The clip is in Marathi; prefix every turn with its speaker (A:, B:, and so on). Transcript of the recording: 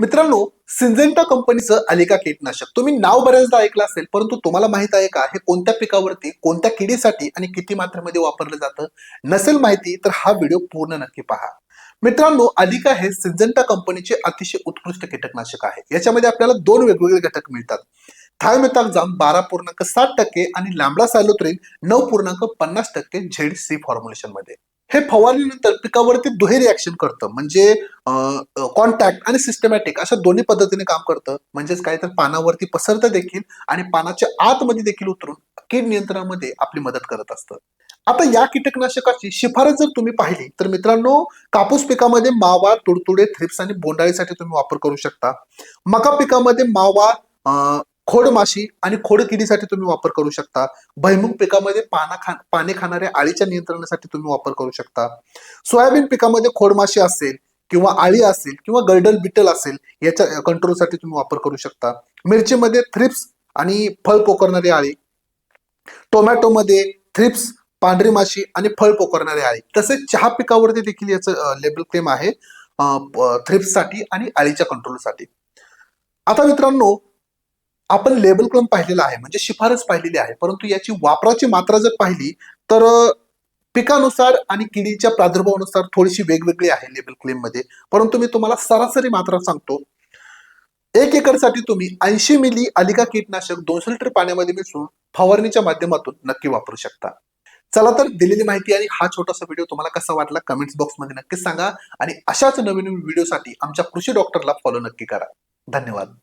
A: मित्रांनो सिंजेंटा कंपनीचं अलिका कीटनाशक. तुम्ही नाव बऱ्याचदा ऐकलं असेल परंतु तुम्हाला माहीत आहे का हे कोणत्या पिकावरती कोणत्या किडीसाठी आणि किती मात्रेमध्ये वापरलं जातं? नसेल माहिती तर हा व्हिडिओ पूर्ण नक्की पहा. मित्रांनो अलिका हे सिंजेंटा कंपनीचे अतिशय उत्कृष्ट कीटकनाशक आहे. याच्यामध्ये आपल्याला दोन वेगवेगळे घटक मिळतात. थायमेथाक्झाम बारा पूर्णांक सात टक्के आणि लॅम्बडा सॅलोत्रिन नऊ पूर्णांक पन्नास टक्के झेड सी फॉर्म्युलेशनमध्ये हे फवारणीनंतर पिकावरती दुहेरी ऍक्शन करतं. म्हणजे कॉन्टॅक्ट आणि सिस्टमॅटिक अशा दोन्ही पद्धतीने काम करतं. म्हणजेच काय तर पानावरती पसरतं देखील आणि पानाच्या आतमध्ये देखील उतरून कीड नियंत्रणामध्ये आपली मदत करत असतं. आता या कीटकनाशकाची शिफारस जर तुम्ही पाहिली तर मित्रांनो कापूस पिकामध्ये मावा तुडतुडे थ्रिप्स आणि बोंडाळीसाठी तुम्ही वापर करू शकता. मका पिकामध्ये मावा खोडमाशी आणि खोडकिडीसाठी तुम्ही वापर करू शकता. भैमुग पिकामध्ये पाना खा पाने खाणाऱ्या आळीच्या नियंत्रणासाठी तुम्ही वापर करू शकता. सोयाबीन पिकामध्ये खोडमाशी असेल किंवा आळी असेल किंवा गर्डल बिटल असेल याच्या कंट्रोलसाठी तुम्ही वापर करू शकता. मिरचीमध्ये थ्रिप्स आणि फळ पोकरणारी आळी टोमॅटोमध्ये थ्रिप्स पांढरी माशी आणि फळ पोकरणारी आळी तसेच चहा पिकावरती देखील याचं लेबल क्लेम आहे. थ्रिप्ससाठी आणि आळीच्या कंट्रोलसाठी आता मित्रांनो आपण लेबल क्लेम पाहिलेला आहे म्हणजे शिफारस पाहिलेली आहे परंतु याची वापराची मात्रा जर पाहिली तर पिकानुसार आणि किडीच्या प्रादुर्भावानुसार थोडीशी वेगवेगळी आहे लेबल क्लेममध्ये. परंतु मी तुम्हाला सरासरी मात्रा सांगतो. एक एकरसाठी तुम्ही ऐंशी मिली अलिका कीटनाशक दोनशे लिटर पाण्यामध्ये मिसळून फवारणीच्या माध्यमातून नक्की वापरू शकता. चला तर दिलेली माहिती आणि हा छोटासा व्हिडिओ तुम्हाला कसा वाटला कमेंट्स बॉक्समध्ये नक्कीच सांगा आणि अशाच नवीन व्हिडिओसाठी आमच्या कृषी डॉक्टरला फॉलो नक्की करा. धन्यवाद.